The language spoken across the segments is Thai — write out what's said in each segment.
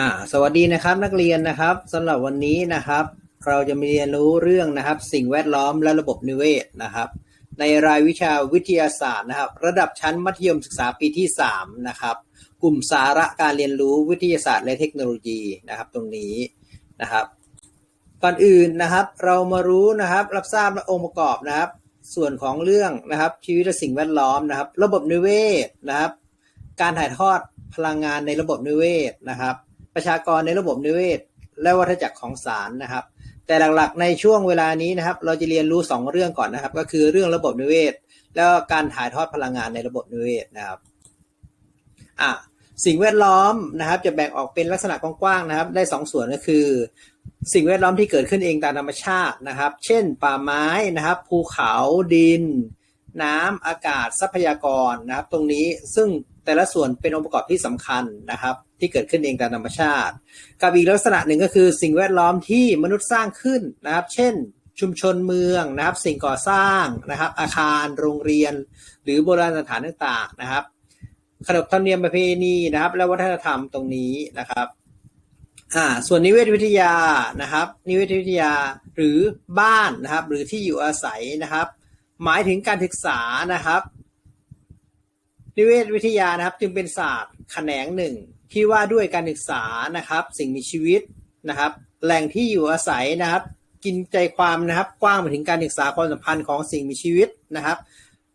อ่าสวัสดีนะครับนักเรียนนะครับสำหรับวันนี้นะครับ เราจะมาเรียนรู้เรื่องนะครับ สิ่งแวดล้อมและระบบนิเวศนะครับ ในรายวิชาวิทยาศาสตร์นะครับ ระดับชั้นมัธยมศึกษาปีที่3นะครับกลุ่มสาระการเรียนรู้วิทยาศาสตร์และเทคโนโลยีนะครับ ตรงนี้นะครับก่อนอื่นนะครับ เรามารู้นะครับ รับทราบองค์ประกอบนะครับ ส่วนของเรื่องนะครับ ชีวิตและสิ่งแวดล้อมนะครับ ระบบนิเวศนะครับ การถ่ายทอดพลังงานในระบบนิเวศนะครับ ประชากรในระบบนิเวศ และวัฏจักรของสารนะครับ แต่หลักๆในช่วงเวลานี้นะครับ เราจะเรียนรู้ 2 เรื่องก่อนนะครับ ก็คือเรื่องระบบนิเวศ แล้วก็การถ่ายทอดพลังงานในระบบนิเวศนะครับอะสิ่งแวดล้อมนะครับ จะแบ่งออกเป็นลักษณะกว้างๆนะครับ ได้ 2 ส่วนก็คือ สิ่งแวดล้อมที่เกิดขึ้นเองตามธรรมชาตินะครับ เช่น ป่าไม้นะครับ ภูเขาดิน น้ำอากาศทรัพยากรนะครับ ตรงนี้ซึ่ง แต่ละส่วนเป็นองค์ประกอบที่สำคัญนะครับ ที่เกิดขึ้นเองตามธรรมชาติ กับอีกลักษณะหนึ่งก็คือสิ่งแวดล้อมที่มนุษย์สร้างขึ้นนะครับ เช่น ชุมชนเมืองนะครับ สิ่งก่อสร้างนะครับ อาคารโรงเรียน หรือโบราณสถานต่างๆนะครับขนบธรรมเนียมประเพณีนะครับ และวัฒนธรรมตรงนี้นะครับอ่าส่วนนิเวศวิทยานะครับ นิเวศวิทยาหรือบ้านนะครับ หรือที่อยู่อาศัยนะครับ หมายถึงการศึกษานะครับ นิเวศวิทยานะครับ จึงเป็นศาสตร์แขนงหนึ่ง ที่ว่าด้วยการศึกษานะครับ สิ่งมีชีวิตนะครับ แหล่งที่อยู่อาศัยนะครับ กินใจความนะครับ กว้างไปถึงการศึกษาความสัมพันธ์ของสิ่งมีชีวิตนะครับ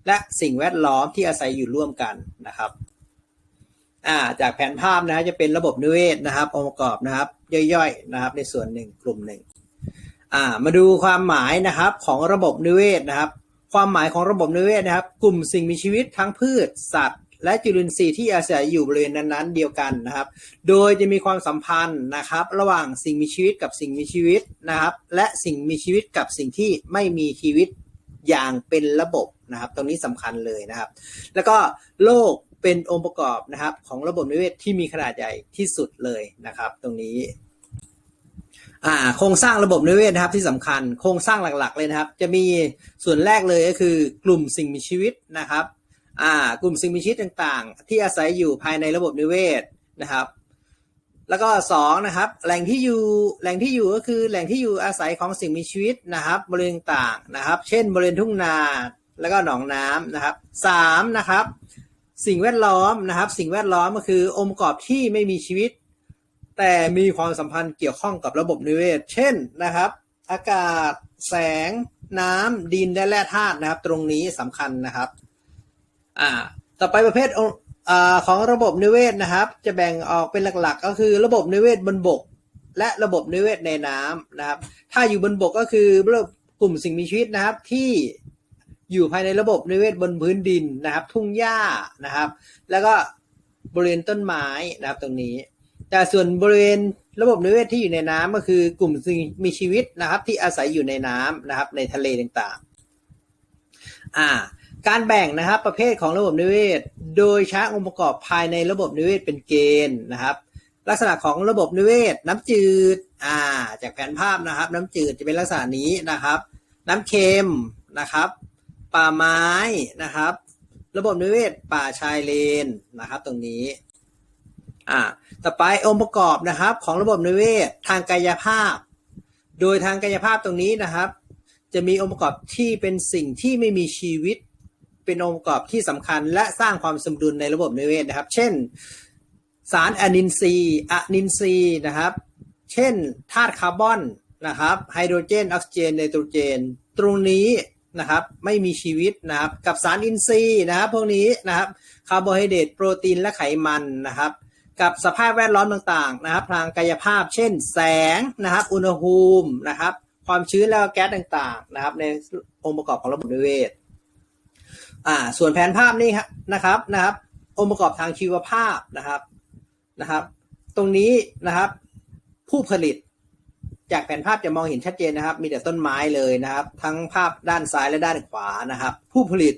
และสิ่งแวดล้อมที่อาศัยอยู่ร่วมกันนะครับ่าจากแผนภาพนะจะเป็นระบบนิเวศนะครับองค์ประกอบนะครับ ย่อยๆนะครับ ในส่วนหนึ่งกลุ่มหนึ่งอ่ามาดูความหมายนะครับของระบบนิเวศนะครับ ความหมายของระบบนิเวศนะครับ กลุ่มสิ่งมีชีวิตทั้งพืช สัตว์ และจุลินทรีย์ที่อาศัยอยู่บริเวณนั้นๆ เดียวกันนะครับ โดยจะมีความสัมพันธ์นะครับ ระหว่างสิ่งมีชีวิตกับสิ่งมีชีวิตนะครับ และสิ่งมีชีวิตกับสิ่งที่ไม่มีชีวิตอย่างเป็นระบบนะครับ ตรงนี้สำคัญเลยนะครับ แล้วก็โลกเป็นองค์ประกอบนะครับของระบบนิเวศที่มีขนาดใหญ่ที่สุดเลยนะครับ ตรงนี้ อ่าโครงสร้างระบบนิเวศนะครับที่สำคัญโครงสร้างหลักๆเลยนะครับ จะมีส่วนแรกเลยก็คือกลุ่มสิ่งมีชีวิตนะครับอ่ากลุ่มสิ่งมีชีวิตต่างๆ ที่อาศัยอยู่ภายในระบบนิเวศนะครับ แล้วก็สองนะครับแหล่งที่อยู่แหล่งที่อยู่ก็คือแหล่งที่อยู่อาศัยของสิ่งมีชีวิตนะครับ บริเวณต่างนะครับ เช่น บริเวณทุ่งนาแล้วก็หนองน้ำนะครับสามนะครับ สิ่งแวดล้อมนะครับ สิ่งแวดล้อมก็คือองค์ประกอบที่ไม่มีชีวิต แต่มีความสัมพันธ์เกี่ยวข้องกับระบบนิเวศ เช่นนะครับ อากาศ แสง น้ำ ดิน และแร่ธาตุนะครับ ตรงนี้สำคัญนะครับ อ่า ต่อไปประเภทอของระบบนิเวศนะครับ จะแบ่งออกเป็นหลักๆ ก็คือระบบนิเวศบนบก และระบบนิเวศในน้ำนะครับ ถ้าอยู่บนบกก็คือระบบกลุ่มสิ่งมีชีวิตนะครับที่อยู่ภายในระบบนิเวศบนพื้นดินนะครับ ทุ่งหญ้านะครับ แล้วก็บริเวณต้นไม้นะครับตรงนี้ แต่ส่วนบริเวณระบบนิเวศที่อยู่ในน้ำก็คือกลุ่มสิ่งมีชีวิตนะครับ ที่อาศัยอยู่ในน้ำนะครับ ในทะเลต่างๆ อ่า การแบ่งนะครับ ประเภทของระบบนิเวศ โดยใช้องค์ประกอบภายในระบบนิเวศเป็นเกณฑ์นะครับ ลักษณะของระบบนิเวศ น้ำจืด อ่า จากแผนภาพนะครับ น้ำจืดจะเป็นลักษณะนี้นะครับ น้ำเค็มนะครับ ป่าไม้นะครับ ระบบนิเวศ ป่าชายเลนนะครับ ตรงนี้ อ่าต่อไปองค์ประกอบนะครับ ของระบบนิเวศทางกายภาพ โดยทางกายภาพตรงนี้นะครับ จะมีองค์ประกอบที่เป็นสิ่งที่ไม่มีชีวิต เป็นองค์ประกอบที่สำคัญ และสร้างความสมดุลในระบบนิเวศนะครับ เช่น สารอะนินทรีย์อะนินทรีย์นะครับ เช่นธาตุคาร์บอนนะครับไฮโดรเจนออกซิเจนไนโตรเจน ตรงนี้นะครับไม่มีชีวิตนะครับ กับสารอินทรีย์นะครับ พวกนี้นะครับคาร์โบไฮเดรตโปรตีนและไขมันนะครับ กับสภาพแวดล้อมต่างๆนะครับทางกายภาพเช่นแสงนะครับ อุณหภูมินะครับ ความชื้นแล้วแก๊สต่างๆนะครับ ในองค์ประกอบของระบบนิเวศอ่าส่วนแผนภาพนี้ครับนะครับนะครับ องค์ประกอบทางชีวภาพนะครับนะครับ ตรงนี้นะครับ ผู้ผลิตจากแผนภาพจะมองเห็นชัดเจนนะครับ มีแต่ต้นไม้เลยนะครับ ทั้งภาพด้านซ้ายและด้านขวานะครับ ผู้ผลิต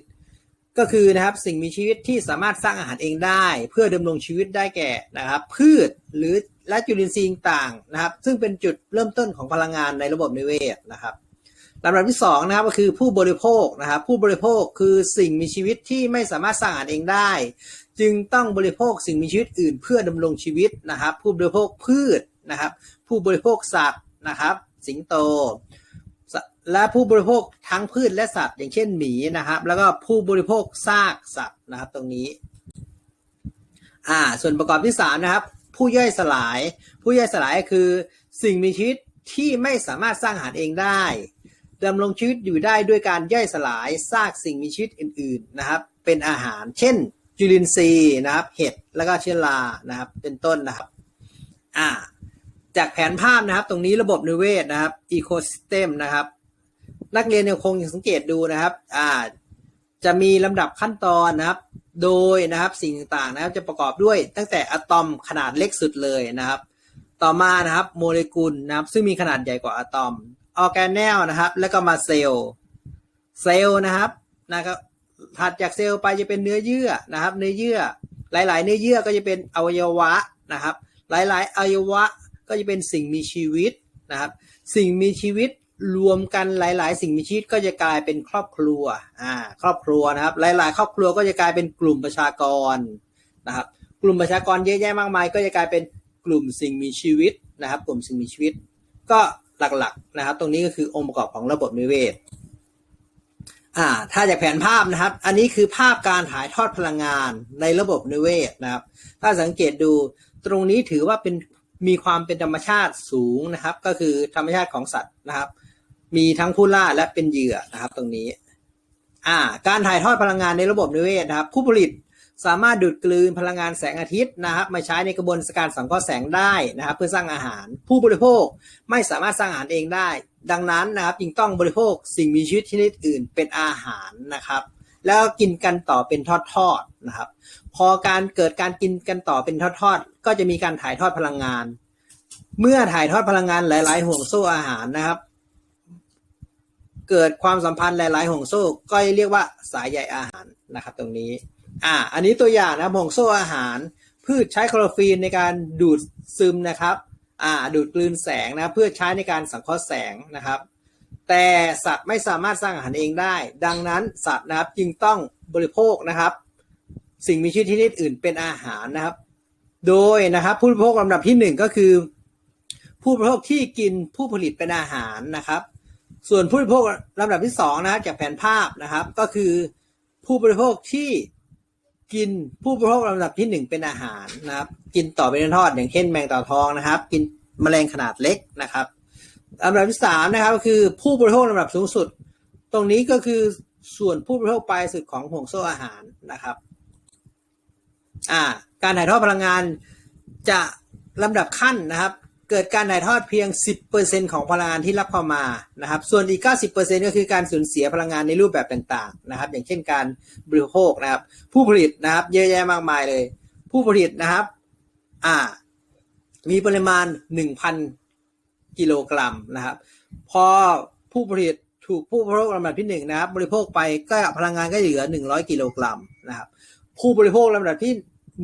ก็คือนะครับสิ่งมีชีวิตที่สามารถสร้างอาหารเองได้ เพื่อดำรงชีวิตได้แก่นะครับ พืชหรือและจุลินทรีย์ต่างนะครับ ซึ่งเป็นจุดเริ่มต้นของพลังงานในระบบนิเวศนะครับลำดับที่สองนะครับก็คือผู้บริโภคนะครับ ผู้บริโภคคือสิ่งมีชีวิตที่ไม่สามารถสร้างอาหารเองได้ จึงต้องบริโภคสิ่งมีชีวิตอื่น เพื่อดำรงชีวิตนะครับ ผู้บริโภคพืชนะครับ ผู้บริโภคสัตว์นะครับ สิงโต และผู้บริโภคทั้งพืชและสัตว์ อย่างเช่นหมีนะครับ แล้วก็ผู้บริโภคซากสัตว์นะครับตรงนี้ อ่า ส่วนประกอบที่สามนะครับ ผู้ย่อยสลาย ผู้ย่อยสลายคือสิ่งมีชีวิตที่ไม่สามารถสร้างอาหารเองได้ดำรงชีวิตอยู่ได้ด้วยการย่อยสลายซากสิ่งมีชีวิตอื่น ๆนะครับ เป็นอาหาร เช่น จุลินทรีย์นะครับ เห็ดแล้วก็เชื้อรานะครับ เป็นต้นนะครับอ่าจากแผนภาพนะครับ ตรงนี้ระบบนิเวศนะครับอีโคซิสเต็มนะครับ นักเรียนยังคงสังเกตดูนะครับอ่าจะมีลำดับขั้นตอนนะครับ โดยนะครับสิ่งต่างๆนะครับจะประกอบด้วยตั้งแต่อะตอมขนาดเล็กสุดเลยนะครับ ต่อมานะครับโมเลกุลนะครับ ซึ่งมีขนาดใหญ่กว่าอะตอมออแกเนลนะครับ แล้วก็มาเซลล์เซลล์นะครับนะครับถัดจากเซลล์ไปจะเป็นเนื้อเยื่อนะครับ เนื้อเยื่อ หลาย ๆ เนื้อเยื่อก็จะเป็นอวัยวะนะครับ หลาย ๆ อวัยวะก็จะเป็นสิ่งมีชีวิตนะครับ สิ่งมีชีวิต รวมกันหลาย ๆ สิ่งมีชีวิตก็จะกลายเป็นครอบครัวอ่าครอบครัวนะครับ หลาย ๆ ครอบครัวก็จะกลายเป็นกลุ่มประชากรนะครับ กลุ่มประชากรเยอะแยะมากมาย ก็จะกลายเป็นกลุ่มสิ่งมีชีวิตนะครับ กลุ่มสิ่งมีชีวิต ก็หลัก ๆ นะครับ ตรงนี้ก็คือองค์ประกอบของระบบนิเวศอ่าถ้าจากแผนภาพนะครับ อันนี้คือภาพการถ่ายทอดพลังงานในระบบนิเวศนะครับ ถ้าสังเกตดูตรงนี้ถือว่าเป็นมีความเป็นธรรมชาติสูงนะครับ ก็คือธรรมชาติของสัตว์นะครับ มีทั้งผู้ล่าและเป็นเหยื่อนะครับ ตรงนี้ อ่า การถ่ายทอดพลังงานในระบบนิเวศนะครับ ผู้ผลิตสามารถดูดกลืนพลังงานแสงอาทิตย์นะครับมาใช้ในกระบวนการสังเคราะห์แสงได้นะครับ เพื่อสร้างอาหาร ผู้บริโภคไม่สามารถสร้างอาหารเองได้ ดังนั้นนะครับจึงต้องบริโภคสิ่งมีชีวิตชนิดอื่นเป็นอาหารนะครับ แล้วกินกันต่อเป็นทอดๆนะครับ พอการเกิดการกินกันต่อเป็นทอดๆก็จะมีการถ่ายทอดพลังงาน เมื่อถ่ายทอดพลังงานหลาย ๆ ห่วงโซ่อาหารนะครับ เกิดความสัมพันธ์หลาย ๆ ห่วงโซ่ก็เรียกว่าสายใยอาหารนะครับ ตรงนี้ อ่า อันนี้ตัวอย่างนะห่วงโซ่อาหาร พืชใช้คลอโรฟิลในการดูดซึมนะครับ อ่า ดูดกลืนแสงนะเพื่อใช้ในการสังเคราะห์แสงนะครับ แต่สัตว์ไม่สามารถสร้างอาหารเองได้ ดังนั้นสัตว์นะครับจึงต้องบริโภคนะครับ สิ่งมีชีวิตชนิดอื่นเป็นอาหารนะครับ โดยนะครับผู้บริโภคลำดับที่หนึ่งก็คือ ผู้บริโภคที่กินผู้ผลิตเป็นอาหารนะครับ ส่วนผู้บริโภคลำดับที่สองนะครับจากแผนภาพนะครับ ก็คือผู้บริโภคที่กินผู้บริโภคลำดับที่หนึ่งเป็นอาหารนะครับ กินต่อเป็นทอดอย่างเช่นแมงต่าทองนะครับ กินแมลงขนาดเล็กนะครับลำดับที่สามนะครับก็คือผู้บริโภคลำดับสูงสุด ตรงนี้ก็คือส่วนผู้บริโภคปลายสุดของห่วงโซ่อาหารนะครับอ่าการถ่ายทอดพลังงานจะลำดับขั้นนะครับ เกิดการถ่ายทอดเพียง 10%ของพลังงานที่รับเข้ามานะครับ ส่วนอีก 90%ก็คือการสูญเสียพลังงานในรูปแบบต่างๆนะครับ อย่างเช่นการบริโภคนะครับ ผู้ผลิตนะครับ เยอะแยะมากมายเลย ผู้ผลิตนะครับ อ่า มีปริมาณ 1,000 กิโลกรัมนะครับ พอผู้ผลิตถูกผู้บริโภคลำดับที่หนึ่งนะครับ บริโภคไปก็พลังงานก็เหลือ 100 กิโลกรัมนะครับ ผู้บริโภคลำดับที่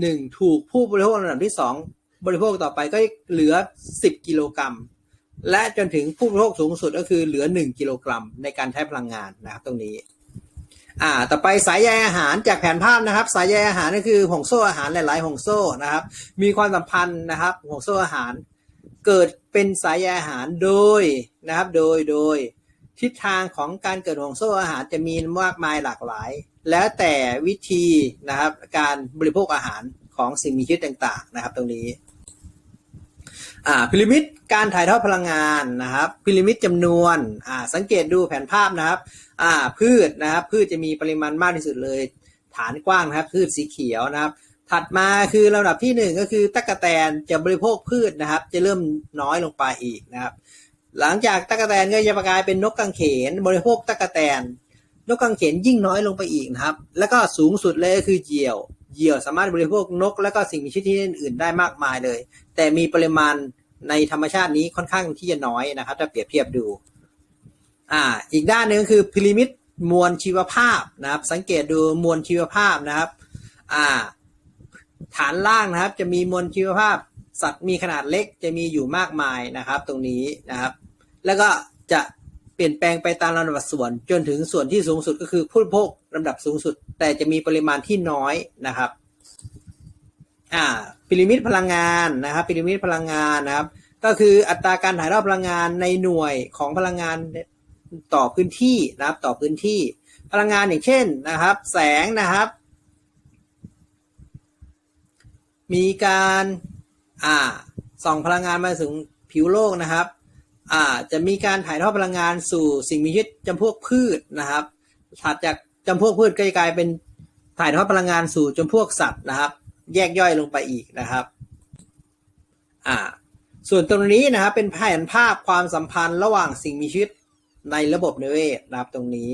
หนึ่งถูกผู้บริโภคลำดับที่สอง บริโภคต่อไปก็เหลือ 10 กิโลกรัม และจนถึงผู้บริโภคสูงสุดก็คือเหลือ 1 กิโลกรัม ในการใช้พลังงานนะครับตรงนี้ อ่า ต่อไปสายใยอาหารจากแผนภาพนะครับ สายใยอาหารก็คือห่วงโซ่อาหารหลาย ๆห่วงโซ่นะครับ มีความสัมพันธ์นะครับห่วงโซ่อาหาร เกิดเป็นสายใยอาหารโดยนะครับ โดยโดยทิศทางของการเกิดห่วงโซ่อาหารจะมีมากมายหลากหลาย แล้วแต่วิธีนะครับการบริโภคอาหารของสิ่งมีชีวิตต่าง ๆ นะครับ ตรงนี้ อ่าพีระมิดการถ่ายทอดพลังงานนะครับพีระมิดจำนวนอ่าสังเกตดูแผนภาพนะครับอ่าพืชนะครับพืชจะมีปริมาณมากที่สุดเลย ฐานกว้างนะครับพืชสีเขียวนะครับ ถัดมาคือลำดับที่หนึ่งก็คือตั๊กแตนจะบริโภคพืชนะครับ จะเริ่มน้อยลงไปอีกนะครับ หลังจากตั๊กแตนก็จะกลายเป็นนกกังเขน บริโภคตั๊กแตนนกกังเขนยิ่งน้อยลงไปอีกนะครับ แล้วก็สูงสุดเลยก็คือเหยี่ยว เหยี่ยวสามารถบริโภคนก และก็สิ่งมีชีวิตที่อื่นได้มากมายเลย แต่มีปริมาณในธรรมชาตินี้ค่อนข้างที่จะน้อยนะครับ ถ้าเปรียบเทียบดู อ่า อีกด้านหนึ่งคือพีระมิดมวลชีวภาพนะครับ สังเกตดูมวลชีวภาพนะครับ อ่า ฐานล่างนะครับ จะมีมวลชีวภาพ สัตว์มีขนาดเล็กจะมีอยู่มากมายนะครับ ตรงนี้นะครับ แล้วก็จะ เปลี่ยนแปลงไปตามลำดับส่วน จนถึงส่วนที่สูงสุดก็คือผู้บริโภคลำดับสูงสุด แต่จะมีปริมาณที่น้อยนะครับอ่าพีระมิดพลังงานนะครับพีระมิดพลังงานนะครับ ก็คืออัตราการถ่ายทอดพลังงานในหน่วยของพลังงานต่อพื้นที่นะครับต่อพื้นที่ พลังงานอย่างเช่นนะครับ แสงนะครับ มีการอ่าส่องพลังงานมาถึงผิวโลกนะครับ จะมีการถ่ายทอดพลังงานสู่สิ่งมีชีวิตจำพวกพืชนะครับถัดจากจำพวกพืชก็จะกลายเป็นถ่ายทอดพลังงานสู่จำพวกสัตว์นะครับ แยกย่อยลงไปอีกนะครับอ่าส่วนตรงนี้นะครับเป็นแผนภาพความสัมพันธ์ระหว่างสิ่งมีชีวิตในระบบนิเวศนะครับตรงนี้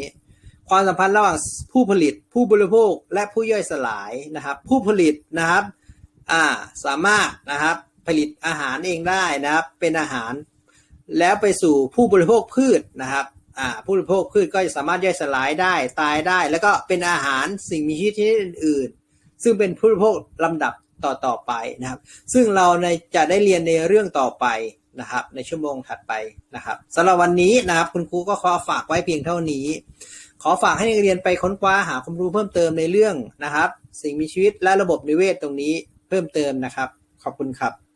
ความสัมพันธ์ระหว่างผู้ผลิต ผู้บริโภคและผู้ย่อยสลายนะครับ ผู้ผลิตนะครับอ่าสามารถนะครับผลิตอาหารเองได้นะครับ เป็นอาหาร แล้วไปสู่ผู้บริโภคพืชนะครับอ่าผู้บริโภคพืชก็จะสามารถย่อยสลายได้ตายได้ แล้วก็เป็นอาหารสิ่งมีชีวิตชนิดอื่น ๆ ซึ่งเป็นผู้บริโภคลำดับต่อต่อๆไปนะครับ ซึ่งเราในจะได้เรียนในเรื่องต่อไปนะครับ ในชั่วโมงถัดไปนะครับสำหรับวันนี้นะครับ คุณครูก็ขอฝากไว้เพียงเท่านี้ ขอฝากให้นักเรียนไปค้นคว้าหาความรู้เพิ่มเติมในเรื่องนะครับ สิ่งมีชีวิตและระบบนิเวศตรงนี้เพิ่มเติมนะครับ ขอบคุณครับ